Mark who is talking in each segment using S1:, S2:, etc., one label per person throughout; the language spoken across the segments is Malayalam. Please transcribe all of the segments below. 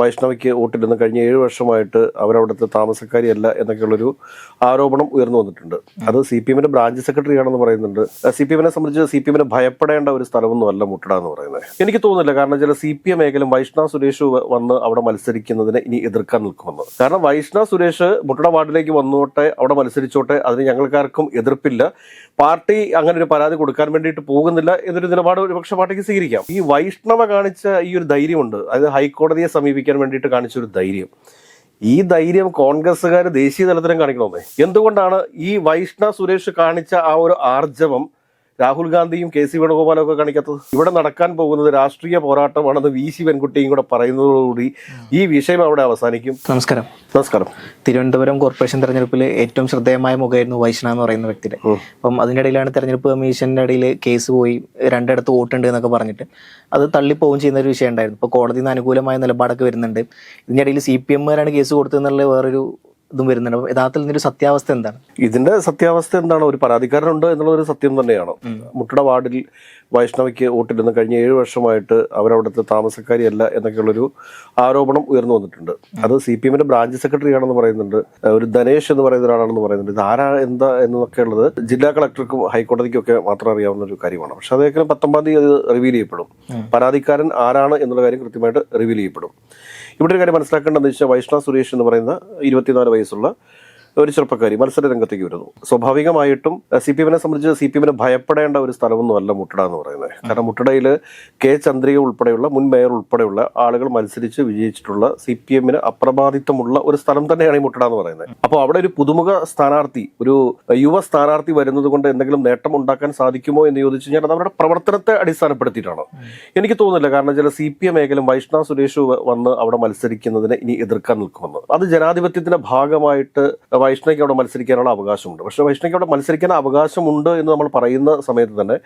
S1: വൈഷ്ണവിക്ക് വോട്ടില്ലെന്ന് കഴിഞ്ഞ ഏഴ് വർഷമായിട്ട് അവരവിടുത്തെ താമസക്കാരിയല്ല എന്നൊക്കെയുള്ളൊരു ആരോപണം ഉയർന്നു വന്നിട്ടുണ്ട്. അത് സി പി എമ്മിന്റെ ബ്രാഞ്ച് സെക്രട്ടറി ആണെന്ന് പറയുന്നുണ്ട്. സി പി എമ്മിനെ സംബന്ധിച്ച് സി പി എമ്മിനെ ഭയപ്പെടേണ്ട ഒരു സ്ഥലമൊന്നും അല്ല മുട്ടട എന്ന് പറയുന്നത്. എനിക്ക് തോന്നുന്നില്ല കാരണം ചില സി പി എം മേഖലയും വൈഷ്ണ സുരേഷ് വന്ന് അവിടെ മത്സരിക്കുന്നതിനെ ഇനി എതിർക്കാൻ നിൽക്കുമെന്ന്. കാരണം വൈഷ്ണവ സുരേഷ് മുട്ടട വാർഡിലേക്ക് വന്നോട്ടെ അവിടെ മത്സരിച്ചോട്ടെ അതിന് ഞങ്ങൾക്കാർക്കും എതിർപ്പില്ല. പാർട്ടി അങ്ങനെ ഒരു പരാതി കൊടുക്കാൻ വേണ്ടിയിട്ട് പോകുന്നില്ല എന്നൊരു നിലപാട് ഒരുപക്ഷെ പാർട്ടിക്ക് സ്വീകരിക്കാം. ഈ വൈഷ്ണവ കാണിച്ച ഈ ഒരു ധൈര്യമുണ്ട്. അതായത് ഹൈക്കോടതിയെ സമീപിക്കാൻ വേണ്ടിയിട്ട് കാണിച്ച ഒരു ധൈര്യം. ഈ ധൈര്യം കോൺഗ്രസ്സുകാർ ദേശീയ തലത്തിലും കാണിക്കണമെന്നേ എന്തുകൊണ്ടാണ് ഈ വൈഷ്ണ സുരേഷ് കാണിച്ച ആ ഒരു ആർജവം രാഹുൽ ഗാന്ധിയും കെ സി വേണുഗോപാലും ഒക്കെ കാണിക്കാത്തത്. ഇവിടെ നടക്കാൻ പോകുന്നത് രാഷ്ട്രീയ പോരാട്ടമാണെന്ന് വി സി വെൻകുട്ടിയും കൂടെ പറയുന്നതോടുകൂടി ഈ വിഷയം അവിടെ അവസാനിക്കും.
S2: നമസ്കാരം.
S1: നമസ്കാരം.
S2: തിരുവനന്തപുരം കോർപ്പറേഷൻ തെരഞ്ഞെടുപ്പിൽ ഏറ്റവും ശ്രദ്ധേയമായ മുഖമായിരുന്നു വൈഷ്ണ എന്ന് പറയുന്ന വ്യക്തിയുടെ. അപ്പം അതിന്റെ ഇടയിലാണ് തെരഞ്ഞെടുപ്പ് കമ്മീഷന്റെ ഇടയിൽ കേസ് പോയി രണ്ടിടത്ത് വോട്ടുണ്ട് എന്നൊക്കെ പറഞ്ഞിട്ട്. അത് തള്ളിപ്പോവും ചെയ്യുന്ന ഒരു വിഷയം ഉണ്ടായിരുന്നു. ഇപ്പോൾ കോടതിയിൽ നിന്ന് അനുകൂലമായ നിലപാടൊക്കെ വരുന്നുണ്ട്. ഇതിന്റെ ഇടയിൽ സി പി എമ്മുകാരാണ് കേസ് കൊടുത്തതെന്നുള്ള വേറൊരു ഇതും വരുന്നുണ്ട്. യഥാർത്ഥത്തിൽ ഇതിന്റെ സത്യാവസ്ഥ എന്താണ്?
S1: ഇതിന്റെ സത്യാവസ്ഥ എന്താണ്? ഒരു പരാതിക്കാരനുണ്ട് എന്നുള്ളതൊരു സത്യം തന്നെയാണ്. മുട്ടട വാർഡിൽ വൈഷ്ണവിക്ക് വോട്ടില്ലെന്ന് കഴിഞ്ഞ ഏഴ് വർഷമായിട്ട് അവരവിടുത്തെ താമസക്കാരിയല്ല എന്നൊക്കെയുള്ളൊരു ആരോപണം ഉയർന്നു വന്നിട്ടുണ്ട്. അത് സി പി എമ്മിന്റെ ബ്രാഞ്ച് സെക്രട്ടറി ആണെന്ന് പറയുന്നുണ്ട്. ഒരു ധനേഷ് എന്ന് പറയുന്ന ഒരാളാണെന്ന് പറയുന്നുണ്ട്. ഇത് ആരാ എന്താ എന്നൊക്കെ ഉള്ളത് ജില്ലാ കളക്ടർക്കും ഹൈക്കോടതിക്കും ഒക്കെ മാത്രം അറിയാവുന്ന ഒരു കാര്യമാണ്. പക്ഷെ അതേക്കാൾ പത്തൊമ്പതാം തീയതി അത് റിവീൽ ചെയ്യപ്പെടും. പരാതിക്കാരൻ ആരാണ് എന്നുള്ള കാര്യം കൃത്യമായിട്ട് റിവീൽ ചെയ്യപ്പെടും. ഇവിടെ ഒരു കാര്യം മനസ്സിലാക്കേണ്ടതെന്ന് വെച്ചാൽ വൈഷ്ണവ് സുരേഷ് എന്ന് പറയുന്ന ഇരുപത്തിനാല് വയസ്സുള്ള ഒരു ചെറുപ്പക്കാരി മത്സര രംഗത്തേക്ക് വരുന്നു. സ്വാഭാവികമായിട്ടും സി പി എമ്മിനെ സംബന്ധിച്ച് സി പി എമ്മിനെ ഭയപ്പെടേണ്ട ഒരു സ്ഥലമൊന്നും അല്ല മുട്ടട എന്ന് പറയുന്നത്. കാരണം മുട്ടടയിൽ കെ ചന്ദ്രിക ഉൾപ്പെടെയുള്ള മുൻ മേയർ ഉൾപ്പെടെയുള്ള ആളുകൾ മത്സരിച്ച് വിജയിച്ചിട്ടുള്ള സി പി എമ്മിന് അപ്രബാധിത്വമുള്ള ഒരു സ്ഥലം തന്നെയാണ് ഈ മുട്ടട എന്ന് പറയുന്നത്. അപ്പോൾ അവിടെ ഒരു പുതുമുഖ സ്ഥാനാർത്ഥി ഒരു യുവ സ്ഥാനാർത്ഥി വരുന്നത് കൊണ്ട് എന്തെങ്കിലും നേട്ടം ഉണ്ടാക്കാൻ സാധിക്കുമോ എന്ന് ചോദിച്ചു കഴിഞ്ഞാൽ അത് അവരുടെ പ്രവർത്തനത്തെ അടിസ്ഥാനപ്പെടുത്തിയിട്ടാണ്? എനിക്ക് തോന്നുന്നില്ല. കാരണം ചില സി പി എം മേഖലയും വൈഷ്ണവ് സുരേഷ് വന്ന് അവിടെ മത്സരിക്കുന്നതിനെ ഇനി എതിർക്കാൻ നിൽക്കുമെന്ന്. അത് ജനാധിപത്യത്തിന്റെ ഭാഗമായിട്ട് വൈഷ്ണയ്ക്ക് അവിടെ മത്സരിക്കാനുള്ള അവകാശമുണ്ട്. പക്ഷേ വൈഷ്ണയ്ക്ക് അവിടെ മത്സരിക്കാൻ അവകാശമുണ്ട് എന്ന് നമ്മൾ പറയുന്ന സമയത്ത് തന്നെ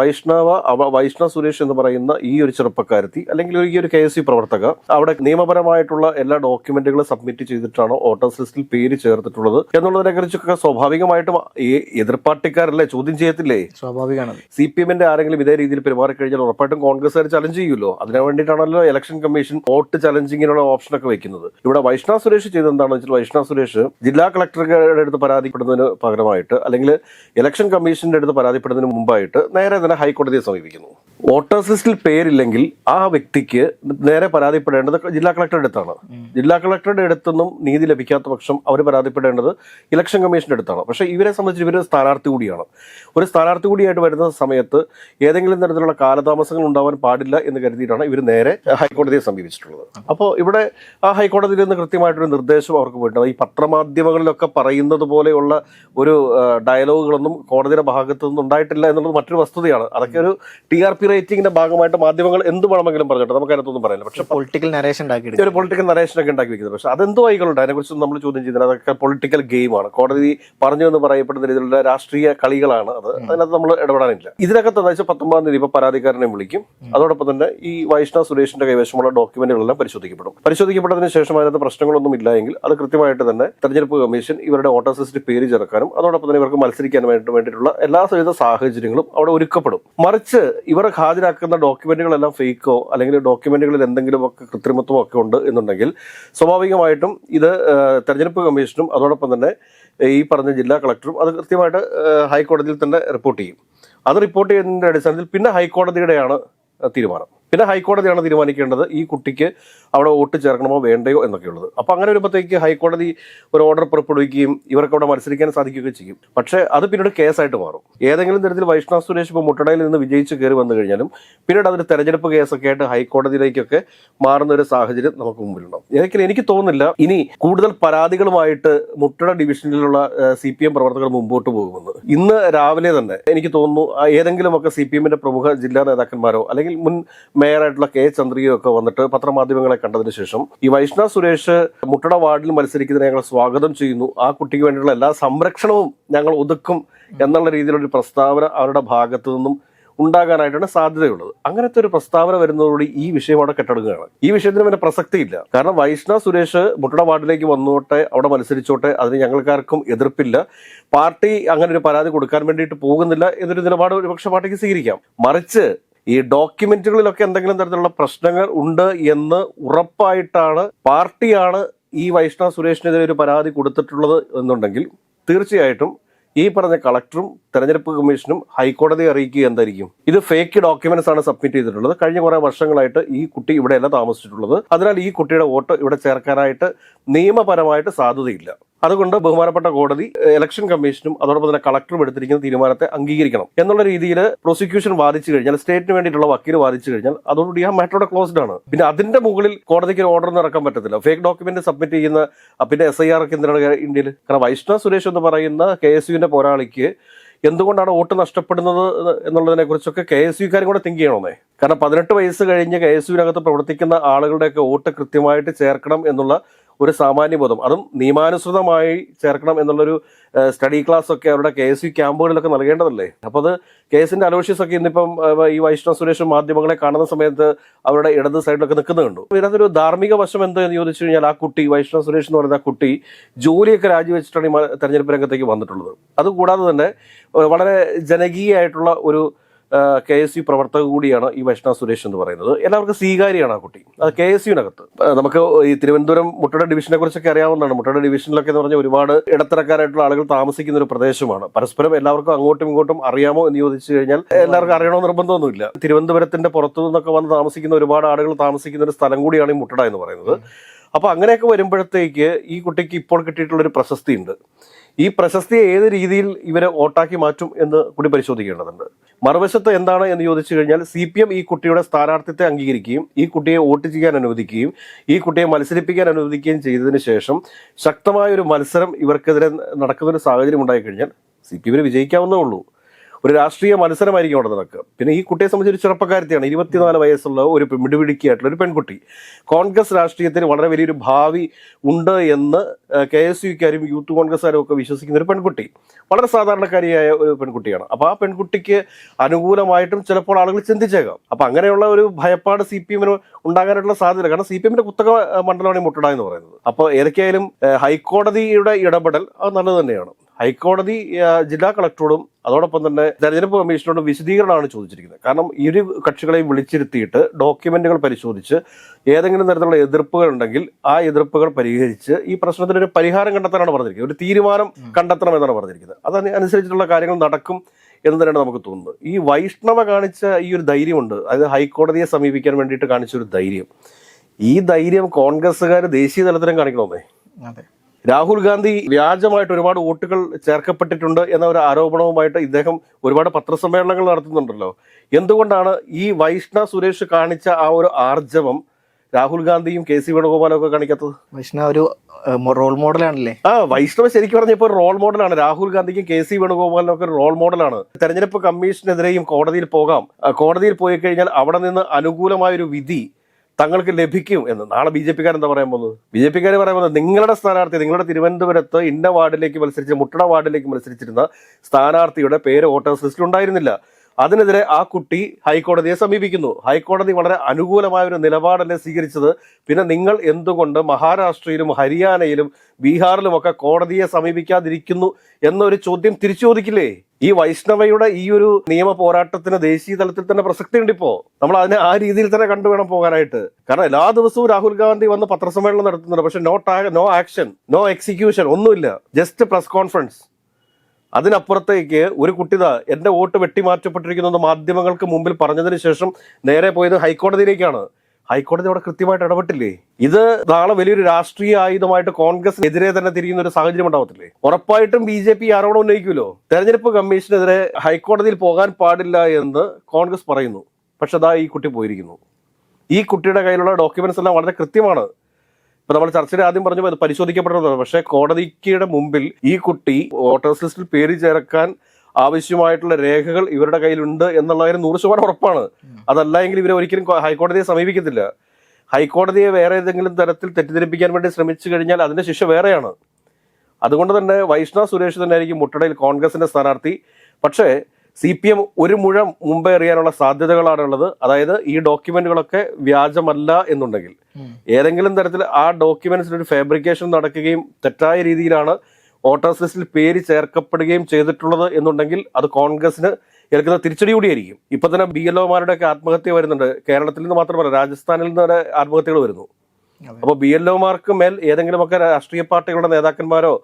S1: വൈഷ്ണവ വൈഷ്ണവ സുരേഷ് എന്ന് പറയുന്ന ഈ ഒരു ചെറുപ്പക്കാരത്തി അല്ലെങ്കിൽ ഈ ഒരു കെ എസ് സി പ്രവർത്തക അവിടെ നിയമപരമായിട്ടുള്ള എല്ലാ ഡോക്യുമെന്റുകളും സബ്മിറ്റ് ചെയ്തിട്ടാണോ വോട്ടേഴ്സ് ലിസ്റ്റിൽ പേര് ചേർത്തിട്ടുള്ളത് എന്നുള്ളതിനെ കുറിച്ചൊക്കെ സ്വാഭാവികമായിട്ടും ഈ എതിർപ്പാർട്ടിക്കാരല്ലേ ചോദ്യം ചെയ്യത്തില്ലേ?
S2: സ്വാഭാവികമാണ്.
S1: സി പി എമ്മിന്റെ ആരെങ്കിലും ഇതേ രീതിയിൽ പെരുമാറിക്കഴിഞ്ഞാൽ ഉറപ്പായിട്ടും കോൺഗ്രസ്സുകാർ ചലഞ്ച് ചെയ്യുമല്ലോ അതിനു വേണ്ടിയിട്ടാണല്ലോ ഇലക്ഷൻ കമ്മീഷൻ വോട്ട് ചലഞ്ചിങ്ങിനുള്ള ഓപ്ഷൻ ഒക്കെ വെക്കുന്നത്. ഇവിടെ വൈഷ്ണവ സുരേഷ് ചെയ്തെന്താണെന്ന് വെച്ചാൽ വൈഷ്ണവ സുരേഷ് ജില്ലാ കളക്ടറുടെ അടുത്ത് പരാതിപ്പെടുന്നതിന് പകരമായിട്ട് അല്ലെങ്കിൽ ഇലക്ഷൻ കമ്മീഷന്റെ അടുത്ത് പരാതിപ്പെടുന്നതിന് മുമ്പായിട്ട് നേരെ തന്നെ ഹൈക്കോടതിയെ സമീപിക്കുന്നു. വോട്ടേഴ്സ് ലിസ്റ്റിൽ പേരില്ലെങ്കിൽ ആ വ്യക്തിക്ക് നേരെ പരാതിപ്പെടേണ്ടത് ജില്ലാ കളക്ടറുടെ അടുത്താണ്. ജില്ലാ കളക്ടറുടെ അടുത്തൊന്നും നീതി ലഭിക്കാത്ത പക്ഷം അവർ പരാതിപ്പെടേണ്ടത് ഇലക്ഷൻ കമ്മീഷന്റെ അടുത്താണ്. പക്ഷേ ഇവരെ സംബന്ധിച്ച് ഇവർ സ്ഥാനാർത്ഥി കൂടിയാണ്. ഒരു സ്ഥാനാർത്ഥി കൂടിയായിട്ട് വരുന്ന സമയത്ത് ഏതെങ്കിലും തരത്തിലുള്ള കാലതാമസങ്ങൾ ഉണ്ടാവാൻ പാടില്ല എന്ന് കരുതിയിട്ടാണ് ഇവർ നേരെ ഹൈക്കോടതിയെ സമീപിച്ചിട്ടുള്ളത്. അപ്പോൾ ഇവിടെ ആ ഹൈക്കോടതിയിൽ നിന്ന് കൃത്യമായിട്ടൊരു നിർദ്ദേശം അവർക്ക് പോയിട്ടുണ്ട്. ഈ പത്രമാധ്യമങ്ങളിലൊക്കെ പറയുന്നത് പോലെയുള്ള ഒരു ഡയലോഗുകളൊന്നും കോടതിയുടെ ഭാഗത്തു നിന്നും ഉണ്ടായിട്ടില്ല എന്നുള്ളത് മറ്റൊരു വസ്തുതയാണ്. അതൊക്കെ ഒരു ടി ആർ പി റേറ്റിംഗിന്റെ ഭാഗമായിട്ട് മാധ്യമങ്ങൾ എന്ത് വേണമെങ്കിലും പറഞ്ഞിട്ട് നമുക്ക് അതിനകത്തൊന്നും പറയാനില്ല. പക്ഷെ
S2: പൊളിറ്റിക്കൽ നരേഷൻ ഉണ്ടാക്കി
S1: ഒരു പൊളിറ്റിക്കൽ നരേഷനൊക്കെ ഉണ്ടാക്കി വെക്കുന്നത്. പക്ഷെ അതെന്തോ ആയിക്കോട്ടെ അതിനെക്കുറിച്ച് നമ്മൾ ചോദ്യം ചെയ്യുന്നത് അതൊക്കെ പൊളിറ്റിക്കൽ ഗെയിമാണ് കോടതി പറഞ്ഞു എന്ന് പറയപ്പെടുന്ന രീതിയിലുള്ള രാഷ്ട്രീയ കളികളാണ് അത്. അതിനകത്ത് നമ്മൾ ഇടപെടാനില്ല. ഇതിനകത്ത് എന്താ വെച്ചാൽ പത്തൊമ്പതാം തീയതി ഇപ്പൊ പരാതിക്കാരനെ വിളിക്കും. അതോടൊപ്പം തന്നെ ഈ വൈഷ്ണവ് സുരേഷിന്റെ കൈവശമുള്ള ഡോക്യുമെന്റുകളെല്ലാം പരിശോധിക്കപ്പെടും. പരിശോധിക്കപ്പെട്ടതിന് ശേഷം അതിനകത്ത് പ്രശ്നങ്ങളൊന്നും ഇല്ല എങ്കിൽ അത് കൃത്യമായിട്ട് തന്നെ തെരഞ്ഞെടുപ്പ് കമ്മീഷൻ ഇവരുടെ വോട്ടേഴ്സ് ലിസ്റ്റ് പേര് ചേർക്കാനും അതോടൊപ്പം തന്നെ ഇവർക്ക് മത്സരിക്കാൻ വേണ്ടി വേണ്ടിയിട്ടുള്ള എല്ലാ സഹിത സാഹചര്യങ്ങളും അവിടെ ഒരുക്കപ്പെടും. മറിച്ച് ഇവർ ഹാജരാക്കുന്ന ഡോക്യുമെന്റുകളെല്ലാം ഫേക്കോ അല്ലെങ്കിൽ ഡോക്യുമെന്റുകളിൽ എന്തെങ്കിലും ഒക്കെ കൃത്രിമത്വമോ ഒക്കെ ഉണ്ട് എന്നുണ്ടെങ്കിൽ സ്വാഭാവികമായിട്ടും ഇത് തെരഞ്ഞെടുപ്പ് കമ്മീഷനും അതോടൊപ്പം തന്നെ ഈ പറഞ്ഞ ജില്ലാ കളക്ടറും അത് കൃത്യമായിട്ട് ഹൈക്കോടതിയിൽ തന്നെ റിപ്പോർട്ട് ചെയ്യും. അത് റിപ്പോർട്ട് ചെയ്യുന്നതിന്റെ അടിസ്ഥാനത്തിൽ പിന്നെ ഹൈക്കോടതിയുടെയാണ് തീരുമാനം. പിന്നെ ഹൈക്കോടതിയാണ് തീരുമാനിക്കേണ്ടത് ഈ കുട്ടിക്ക് അവിടെ വോട്ട് ചേർക്കണമോ വേണ്ടയോ എന്നൊക്കെയുള്ളത്. അപ്പോൾ അങ്ങനെ വരുമ്പോഴത്തേക്ക് ഹൈക്കോടതി ഒരു ഓർഡർ പുറപ്പെടുവിക്കുകയും ഇവർക്ക് അവിടെ മത്സരിക്കാൻ സാധിക്കുകയും ചെയ്യും. പക്ഷേ അത് പിന്നീട് കേസായിട്ട് മാറും. ഏതെങ്കിലും തരത്തിൽ വൈഷ്ണവ് സുരേഷ് ഇപ്പോൾ മുട്ടടയിൽ നിന്ന് വിജയിച്ച് കയറി വന്നു കഴിഞ്ഞാലും പിന്നീട് അതൊരു തെരഞ്ഞെടുപ്പ് കേസൊക്കെ ആയിട്ട് ഹൈക്കോടതിയിലേക്കൊക്കെ മാറുന്ന ഒരു സാഹചര്യം നമുക്ക് മുമ്പിലുണ്ടാവും. ഏതെങ്കിലും എനിക്ക് തോന്നുന്നില്ല ഇനി കൂടുതൽ പരാതികളുമായിട്ട് മുട്ടട ഡിവിഷനിലുള്ള സി പി എം പ്രവർത്തകർ മുമ്പോട്ട് പോകുമെന്ന്. ഇന്ന് രാവിലെ തന്നെ എനിക്ക് തോന്നുന്നു ഏതെങ്കിലുമൊക്കെ സി പി എമ്മിന്റെ പ്രമുഖ ജില്ലാ നേതാക്കന്മാരോ അല്ലെങ്കിൽ മുൻ മേയറായിട്ടുള്ള കെ ചന്ദ്രികയോ ഒക്കെ വന്നിട്ട് പത്രമാധ്യമങ്ങളെ കണ്ടതിന് ശേഷം ഈ വൈഷ്ണ സുരേഷ് മുട്ടട വാർഡിൽ മത്സരിക്കുന്നതിനെ ഞങ്ങൾ സ്വാഗതം ചെയ്യുന്നു. ആ കുട്ടിക്ക് വേണ്ടിയുള്ള എല്ലാ സംരക്ഷണവും ഞങ്ങൾ ഒതുക്കും എന്നുള്ള രീതിയിലൊരു പ്രസ്താവന അവരുടെ ഭാഗത്തു നിന്നും ഉണ്ടാകാനായിട്ടാണ് സാധ്യതയുള്ളത്. അങ്ങനത്തെ ഒരു പ്രസ്താവന വരുന്നതോടുകൂടി ഈ വിഷയം അവിടെ കെട്ടടുകയാണ് ഈ വിഷയത്തിന് പിന്നെ പ്രസക്തിയില്ല. കാരണം വൈഷ്ണ സുരേഷ് മുട്ടട വാർഡിലേക്ക് വന്നോട്ടെ അവിടെ മത്സരിച്ചോട്ടെ അതിന് ഞങ്ങൾക്കാർക്കും എതിർപ്പില്ല. പാർട്ടി അങ്ങനെ ഒരു പരാതി കൊടുക്കാൻ വേണ്ടിയിട്ട് പോകുന്നില്ല എന്നൊരു നിലപാട് ഒരുപക്ഷെ പാർട്ടിക്ക് സ്വീകരിക്കാം. മറിച്ച് ഈ ഡോക്യുമെന്റുകളിലൊക്കെ എന്തെങ്കിലും തരത്തിലുള്ള പ്രശ്നങ്ങൾ ഉണ്ട് എന്ന് ഉറപ്പായിട്ടാണ് പാർട്ടിയാണ് ഈ വൈഷ്ണവ് സുരേഷിനെതിരെ ഒരു പരാതി കൊടുത്തിട്ടുള്ളത് എന്നുണ്ടെങ്കിൽ തീർച്ചയായിട്ടും ഈ പറഞ്ഞ കളക്ടറും തെരഞ്ഞെടുപ്പ് കമ്മീഷനും ഹൈക്കോടതിയെ അറിയിക്കുക എന്തായിരിക്കും? ഇത് ഫേക്ക് ഡോക്യുമെന്റ്സ് ആണ് സബ്മിറ്റ് ചെയ്തിട്ടുള്ളത്. കഴിഞ്ഞ കുറേ വർഷങ്ങളായിട്ട് ഈ കുട്ടി ഇവിടെയല്ല താമസിച്ചിട്ടുള്ളത്. അതിനാൽ ഈ കുട്ടിയുടെ വോട്ട് ഇവിടെ ചേർക്കാനായിട്ട് നിയമപരമായിട്ട് സാധ്യതയില്ല. അതുകൊണ്ട് ബഹുമാനപ്പെട്ട കോടതി ഇലക്ഷൻ കമ്മീഷനും അതോടൊപ്പം തന്നെ കളക്ടറും എടുത്തിരിക്കുന്ന തീരുമാനത്തെ അംഗീകരിക്കണം. എന്നുള്ള രീതിയിൽ പ്രോസിക്യൂഷൻ വാദിച്ചു കഴിഞ്ഞാൽ സ്റ്റേറ്റിന് വേണ്ടിയിട്ടുള്ള വക്കീൽ വാദിച്ചു കഴിഞ്ഞാൽ അതോടുകൂടി ആ മാറ്ററോടെ ക്ലോസ്ഡ് ആണ്. പിന്നെ അതിന്റെ മുകളിൽ കോടതിക്ക് ഒരു ഓർഡർ ഇറക്കാൻ പറ്റത്തില്ല. ഫേക്ക് ഡോക്യുമെന്റ് സബ്മിറ്റ് ചെയ്യുന്ന പിന്നെ എസ് ഐ ആർ ഒക്കെ എന്തിനാണ് ഇന്ത്യയിൽ കാരണം വൈഷ്ണവ് സുരേഷ് എന്ന് പറയുന്ന കെ എസ് യുവിന്റെ പോരാളിക്ക് എന്തുകൊണ്ടാണ് വോട്ട് നഷ്ടപ്പെടുന്നത് എന്നുള്ളതിനെ കുറിച്ചൊക്കെ കെ എസ് യുക്കാരും കൂടെ തിങ്ക് ചെയ്യണമേ കാരണം പതിനെട്ട് വയസ്സ് കഴിഞ്ഞ് കെ എസ് യുവിനകത്ത് പ്രവർത്തിക്കുന്ന ആളുകളുടെയൊക്കെ വോട്ട് കൃത്യമായിട്ട് ചേർക്കണം എന്നുള്ള ഒരു സാമാന്യബോധം. അതും നിയമാനുസൃതമായി ചേർക്കണം എന്നുള്ളൊരു സ്റ്റഡി ക്ലാസ് ഒക്കെ അവരുടെ കെ എസ് യു ക്യാമ്പുകളിലൊക്കെ നൽകേണ്ടതല്ലേ? അപ്പോൾ അത് കേസിന്റെ അലോഷ്യസ് ഒക്കെ ഇന്നിപ്പം ഈ വൈഷ്ണവ് സുരേഷ് മാധ്യമങ്ങളെ കാണുന്ന സമയത്ത് അവരുടെ ഇടത് സൈഡിലൊക്കെ നിൽക്കുന്നത് കണ്ടു. ഇതിനകത്തൊരു ധാർമ്മിക വശം എന്തോ എന്ന് ചോദിച്ചു കഴിഞ്ഞാൽ ആ കുട്ടി വൈഷ്ണവ് സുരേഷ് എന്ന് പറയുന്ന ആ കുട്ടി ജോലിയൊക്കെ രാജിവെച്ചിട്ടാണ് ഈ തെരഞ്ഞെടുപ്പ് രംഗത്തേക്ക് വന്നിട്ടുള്ളത്. അതുകൂടാതെ തന്നെ വളരെ ജനകീയമായിട്ടുള്ള ഒരു കെ എസ് യു പ്രവർത്തക കൂടിയാണ് ഈ വൈഷ്ണവ സുരേഷ് എന്ന് പറയുന്നത്. എല്ലാവർക്കും സ്വീകാര്യമാണ് ആ കുട്ടി. അത് കെ എസ് യുവിനകത്ത് നമുക്ക് ഈ തിരുവനന്തപുരം മുട്ടട ഡിവിഷനെ കുറിച്ചൊക്കെ അറിയാവുന്നതാണ്. മുട്ടട ഡിവിഷനിലൊക്കെ എന്ന് പറഞ്ഞാൽ ഒരുപാട് ഇടത്തരക്കാരായിട്ടുള്ള ആളുകൾ താമസിക്കുന്ന ഒരു പ്രദേശമാണ്. പരസ്പരം എല്ലാവർക്കും അങ്ങോട്ടും ഇങ്ങോട്ടും അറിയാമോ എന്ന് ചോദിച്ചു കഴിഞ്ഞാൽ എല്ലാവർക്കും അറിയണോ നിർബന്ധമൊന്നുമില്ല. തിരുവനന്തപുരത്തിന്റെ പുറത്തു നിന്നൊക്കെ വന്ന് താമസിക്കുന്ന ഒരുപാട് ആളുകൾ താമസിക്കുന്ന ഒരു സ്ഥലം കൂടിയാണ് ഈ മുട്ടട എന്ന് പറയുന്നത്. അപ്പൊ അങ്ങനെയൊക്കെ വരുമ്പോഴത്തേക്ക് ഈ കുട്ടിക്ക് ഇപ്പോൾ കിട്ടിയിട്ടുള്ള ഒരു പ്രശസ്തി ഉണ്ട് ഈ പ്രശസ്തിയെ ഏത് രീതിയിൽ ഇവരെ വോട്ടാക്കി മാറ്റും എന്ന് കൂടി പരിശോധിക്കേണ്ടതുണ്ട്. മറുവശത്ത് എന്താണ് എന്ന് ചോദിച്ചു കഴിഞ്ഞാൽ സി പി എം ഈ കുട്ടിയുടെ സ്ഥാനാർത്ഥിത്വത്തെ അംഗീകരിക്കുകയും ഈ കുട്ടിയെ വോട്ട് ചെയ്യാൻ അനുവദിക്കുകയും ഈ കുട്ടിയെ മത്സരിപ്പിക്കാൻ അനുവദിക്കുകയും ചെയ്തതിന് ശേഷം ശക്തമായ ഒരു മത്സരം ഇവർക്കെതിരെ നടക്കുന്ന ഒരു സാഹചര്യം ഉണ്ടായിക്കഴിഞ്ഞാൽ സി പി എമ്മിന് വിജയിക്കാവുന്നേ ഉള്ളൂ. ഒരു രാഷ്ട്രീയ മത്സരമായിരിക്കും അവിടെ നടക്കുക. പിന്നെ ഈ കുട്ടിയെ സംബന്ധിച്ച് ഒരു ചെറുപ്പക്കാരത്തെയാണ് ഇരുപത്തിനാല് വയസ്സുള്ള ഒരു മിടുപിടിക്കായിട്ടുള്ള ഒരു പെൺകുട്ടി. കോൺഗ്രസ് രാഷ്ട്രീയത്തിന് വളരെ വലിയൊരു ഭാവി ഉണ്ട് എന്ന് കെ എസ് യുക്കാരും യൂത്ത് കോൺഗ്രസ്സുകാരും ഒക്കെ വിശ്വസിക്കുന്ന ഒരു പെൺകുട്ടി. വളരെ സാധാരണക്കാരിയായ ഒരു പെൺകുട്ടിയാണ്. അപ്പൊ ആ പെൺകുട്ടിക്ക് അനുകൂലമായിട്ടും ചിലപ്പോൾ ആളുകൾ ചിന്തിച്ചേക്കാം. അപ്പൊ അങ്ങനെയുള്ള ഒരു ഭയപ്പാട് സി പി എമ്മിന് ഉണ്ടാകാനായിട്ടുള്ള സാധ്യത കാരണം സി പി എമ്മിന്റെ കുത്തക മണ്ഡലമാണ് ഈ മുട്ടട എന്ന് പറയുന്നത്. അപ്പോൾ ഏതൊക്കെയായാലും ഹൈക്കോടതിയുടെ ഇടപെടൽ അത് നല്ലത് തന്നെയാണ്. ഹൈക്കോടതി ജില്ലാ കളക്ടറോടും അതോടൊപ്പം തന്നെ തെരഞ്ഞെടുപ്പ് കമ്മീഷനോടും വിശദീകരണമാണ് ചോദിച്ചിരിക്കുന്നത്. കാരണം ഇരു കക്ഷികളെയും വിളിച്ചിരുത്തിയിട്ട് ഡോക്യുമെന്റുകൾ പരിശോധിച്ച് ഏതെങ്കിലും തരത്തിലുള്ള എതിർപ്പുകൾ ഉണ്ടെങ്കിൽ ആ എതിർപ്പുകൾ പരിഹരിച്ച് ഈ പ്രശ്നത്തിന് ഒരു പരിഹാരം കണ്ടെത്താനാണ് പറഞ്ഞിരിക്കുന്നത്. ഒരു തീരുമാനം കണ്ടെത്തണം എന്നാണ് പറഞ്ഞിരിക്കുന്നത്. അത് അനുസരിച്ചിട്ടുള്ള കാര്യങ്ങൾ നടക്കും എന്ന് തന്നെയാണ് നമുക്ക് തോന്നുന്നത്. ഈ വൈഷ്ണവ കാണിച്ച ഈ ഒരു ധൈര്യമുണ്ട്. അതായത് ഹൈക്കോടതിയെ സമീപിക്കാൻ വേണ്ടിയിട്ട് കാണിച്ച ഒരു ധൈര്യം. ഈ ധൈര്യം കോൺഗ്രസ്സുകാർ ദേശീയ തലത്തിലും കാണിക്കണമെന്നേ
S2: അതെ.
S1: രാഹുൽ ഗാന്ധി വ്യാജമായിട്ട് ഒരുപാട് വോട്ടുകൾ ചേർക്കപ്പെട്ടിട്ടുണ്ട് എന്ന ഒരു ആരോപണവുമായിട്ട് ഇദ്ദേഹം ഒരുപാട് പത്രസമ്മേളനങ്ങൾ നടത്തുന്നുണ്ടല്ലോ. എന്തുകൊണ്ടാണ് ഈ വൈഷ്ണ സുരേഷ് കാണിച്ച ആ ഒരു ആർജവം രാഹുൽ ഗാന്ധിയും കെ സി വേണുഗോപാലും ഒക്കെ കാണിക്കാത്തത്?
S2: വൈഷ്ണവ് ഒരു റോൾ മോഡലാണല്ലേ?
S1: ആ വൈഷ്ണവ് ശരിക്കും പറഞ്ഞപ്പോൾ റോൾ മോഡലാണ്. രാഹുൽ ഗാന്ധിക്കും കെ സി വേണുഗോപാലിനും ഒക്കെ റോൾ മോഡലാണ്. തെരഞ്ഞെടുപ്പ് കമ്മീഷനെതിരെയും കോടതിയിൽ പോകാം. കോടതിയിൽ പോയി കഴിഞ്ഞാൽ അവിടെ നിന്ന് അനുകൂലമായ ഒരു വിധി തങ്ങൾക്ക് ലഭിക്കും എന്ന്. നാളെ ബി ജെ പിക്കാർ എന്താ പറയാൻ പോകുന്നത്? ബി ജെ പിക്കാർ പറയാൻ പോകുന്നത് നിങ്ങളുടെ സ്ഥാനാർത്ഥി നിങ്ങളുടെ തിരുവനന്തപുരത്ത് ഇന്ന വാർഡിലേക്ക് മത്സരിച്ച് മുട്ടട വാർഡിലേക്ക് മത്സരിച്ചിരുന്ന സ്ഥാനാർത്ഥിയുടെ പേര് വോട്ടേഴ്സ് ലിസ്റ്റിൽ ഉണ്ടായിരുന്നില്ല. അതിനെതിരെ ആ കുട്ടി ഹൈക്കോടതിയെ സമീപിക്കുന്നു. ഹൈക്കോടതി വളരെ അനുകൂലമായ ഒരു നിലപാടല്ലേ സ്വീകരിച്ചത്? പിന്നെ നിങ്ങൾ എന്തുകൊണ്ട് മഹാരാഷ്ട്രയിലും ഹരിയാനയിലും ബീഹാറിലുമൊക്കെ കോടതിയെ സമീപിക്കാതിരിക്കുന്നു എന്നൊരു ചോദ്യം തിരിച്ചു ചോദിക്കില്ലേ? ഈ വൈഷ്ണവയുടെ ഈ ഒരു നിയമ പോരാട്ടത്തിന് ദേശീയ തലത്തിൽ തന്നെ പ്രസക്തി ഉണ്ട് ഇപ്പോ നമ്മൾ അതിനെ ആ രീതിയിൽ തന്നെ കണ്ടുവേണം പോകാനായിട്ട്. കാരണം എല്ലാ ദിവസവും രാഹുൽ ഗാന്ധി വന്ന് പത്രസമ്മേളനം നടത്തുന്നുണ്ട്. പക്ഷെ no no action no execution ഒന്നുമില്ല. ജസ്റ്റ് പ്രസ് കോൺഫറൻസ് അതിനപ്പുറത്തേക്ക് ഒരു കുട്ടിത എന്റെ വോട്ട് വെട്ടിമാറ്റപ്പെട്ടിരിക്കുന്നു എന്ന് മാധ്യമങ്ങൾക്ക് മുമ്പിൽ പറഞ്ഞതിന് ശേഷം നേരെ പോയത് ഹൈക്കോടതിയിലേക്കാണ്. ഹൈക്കോടതി അവിടെ കൃത്യമായിട്ട് ഇടപെട്ടില്ലേ? ഇത് നാളെ വലിയൊരു രാഷ്ട്രീയ ആയുധമായിട്ട് കോൺഗ്രസിനെതിരെ തന്നെ തിരിയുന്ന ഒരു സാഹചര്യം ഉണ്ടാവത്തില്ലേ? ഉറപ്പായിട്ടും ബി ജെ പി ആരോടും ഉന്നയിക്കുമല്ലോ തെരഞ്ഞെടുപ്പ് കമ്മീഷനെതിരെ ഹൈക്കോടതിയിൽ പോകാൻ പാടില്ല എന്ന് കോൺഗ്രസ് പറയുന്നു. പക്ഷെ അതാ ഈ കുട്ടി പോയിരിക്കുന്നു. ഈ കുട്ടിയുടെ കയ്യിലുള്ള ഡോക്യുമെന്റ്സ് എല്ലാം വളരെ കൃത്യമാണ്. ഇപ്പൊ നമ്മൾ ചർച്ചയിൽ ആദ്യം പറഞ്ഞു അത് പരിശോധിക്കപ്പെടേണ്ടതാണ് പക്ഷേ കോടതിയുടെ മുമ്പിൽ ഈ കുട്ടി വോട്ടേഴ്സ് ലിസ്റ്റിൽ പേര് ചേർക്കാൻ ആവശ്യമായിട്ടുള്ള രേഖകൾ ഇവരുടെ കയ്യിലുണ്ട് എന്നുള്ള കാര്യം നൂറ് ശതമാനം ഉറപ്പാണ്. അതല്ല എങ്കിൽ ഇവരെ ഒരിക്കലും ഹൈക്കോടതിയെ സമീപിക്കത്തില്ല. ഹൈക്കോടതിയെ വേറെ ഏതെങ്കിലും തരത്തിൽ തെറ്റിദ്ധരിപ്പിക്കാൻ വേണ്ടി ശ്രമിച്ചു കഴിഞ്ഞാൽ അതിന്റെ ശിക്ഷ വേറെയാണ്. അതുകൊണ്ട് തന്നെ വൈഷ്ണവ് സുരേഷ് തന്നെ ആയിരിക്കും മുട്ടടയിൽ കോൺഗ്രസിന്റെ സ്ഥാനാർത്ഥി. പക്ഷേ സി പി എം ഒരു മുഴം മുമ്പേ എറിയാനുള്ള സാധ്യതകളാണ് ഉള്ളത്. അതായത് ഈ ഡോക്യുമെന്റുകളൊക്കെ വ്യാജമല്ല എന്നുണ്ടെങ്കിൽ. ഏതെങ്കിലും തരത്തിൽ ആ ഡോക്യുമെന്റ്സിൽ ഒരു ഫാബ്രിക്കേഷൻ നടക്കുകയും തെറ്റായ രീതിയിലാണ് വോട്ടേഴ്സ് ലിസ്റ്റിൽ പേര് ചേർക്കപ്പെടുകയും ചെയ്തിട്ടുള്ളത് എന്നുണ്ടെങ്കിൽ അത് കോൺഗ്രസിന് ഏൽക്കുന്ന തിരിച്ചടി കൂടിയായിരിക്കും. ഇപ്പൊ തന്നെ ബി എൽ ഒമാരുടെ ഒക്കെ ആത്മഹത്യ വരുന്നുണ്ട്. കേരളത്തിൽ നിന്ന് മാത്രമല്ല രാജസ്ഥാനിൽ നിന്ന് വരെ ആത്മഹത്യകൾ വരുന്നു.
S2: അപ്പൊ
S1: അപ്പോൾ ബി എൽ ഒമാർക്ക് മേൽ ഏതെങ്കിലുമൊക്കെ രാഷ്ട്രീയ പാർട്ടികളുടെ നേതാക്കന്മാരോ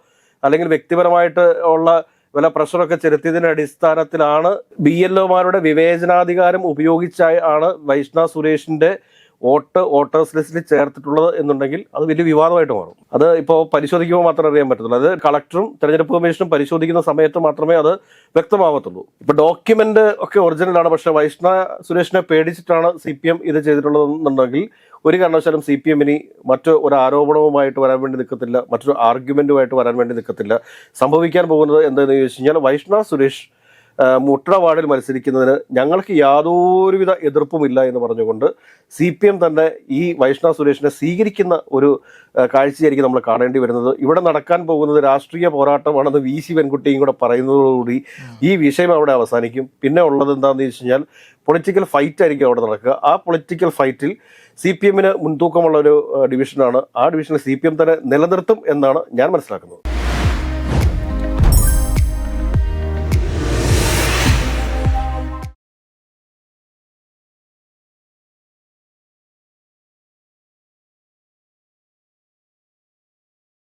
S1: അല്ലെങ്കിൽ വ്യക്തിപരമായിട്ട് ഉള്ള വല്ല പ്രഷറൊക്കെ ചെലുത്തിയതിന്റെ അടിസ്ഥാനത്തിലാണ് ബി എൽ ഒമാരുടെ വിവേചനാധികാരം ഉപയോഗിച്ചായി ആണ് വൈഷ്ണ സുരേഷിന്റെ വോട്ട് വോട്ടേഴ്സ് ലിസ്റ്റിൽ ചേർത്തിട്ടുള്ളത് എന്നുണ്ടെങ്കിൽ അത് വലിയ വിവാദമായിട്ട് മാറും. അത് ഇപ്പോൾ പരിശോധിക്കുമ്പോൾ മാത്രമേ അറിയാൻ പറ്റത്തുള്ളൂ. അത് കളക്ടറും തെരഞ്ഞെടുപ്പ് കമ്മീഷനും പരിശോധിക്കുന്ന സമയത്ത് മാത്രമേ അത് വ്യക്തമാവത്തുള്ളൂ. ഇപ്പൊ ഡോക്യുമെന്റ് ഒക്കെ ഒറിജിനൽ ആണ്. പക്ഷെ വൈഷ്ണ സുരേഷിനെ പേടിച്ചിട്ടാണ് സി പി എം ഇത് ചെയ്തിട്ടുള്ളതെന്നുണ്ടെങ്കിൽ ഒരു കാരണവശാലും സി പി എമ്മിന് മറ്റു ഒരു ആരോപണവുമായിട്ട് വരാൻ വേണ്ടി നിൽക്കത്തില്ല. മറ്റൊരു ആർഗ്യുമെന്റുമായിട്ട് വരാൻ വേണ്ടി നിൽക്കത്തില്ല. സംഭവിക്കാൻ പോകുന്നത് എന്താണെന്ന് ചോദിച്ചു കഴിഞ്ഞാൽ വൈഷ്ണ സുരേഷ് ആ, മുട്ടട വാർഡിൽ മത്സരിക്കുന്നതിന് ഞങ്ങൾക്ക് യാതൊരുവിധ എതിർപ്പുമില്ല എന്ന് പറഞ്ഞുകൊണ്ട് സി പി എം തന്നെ ഈ വൈഷ്ണവ സുരേഷിനെ സ്വീകരിക്കുന്ന ഒരു കാഴ്ചയായിരിക്കും നമ്മൾ കാണേണ്ടി വരുന്നത്. ഇവിടെ നടക്കാൻ പോകുന്നത് രാഷ്ട്രീയ പോരാട്ടമാണെന്ന് വി സി പെൺകുട്ടിയും കൂടെ പറയുന്നതോടുകൂടി ഈ വിഷയം അവിടെ അവസാനിക്കും. പിന്നെ ഉള്ളത് എന്താണെന്ന് വെച്ച് കഴിഞ്ഞാൽ പൊളിറ്റിക്കൽ ഫൈറ്റ് ആയിരിക്കും അവിടെ നടക്കുക. ആ പൊളിറ്റിക്കൽ ഫൈറ്റിൽ സി പി എമ്മിന് മുൻതൂക്കമുള്ള ഒരു ഡിവിഷനാണ് ആ ഡിവിഷനിൽ സി പി എം തന്നെ നിലനിർത്തും എന്നാണ് ഞാൻ മനസ്സിലാക്കുന്നത്.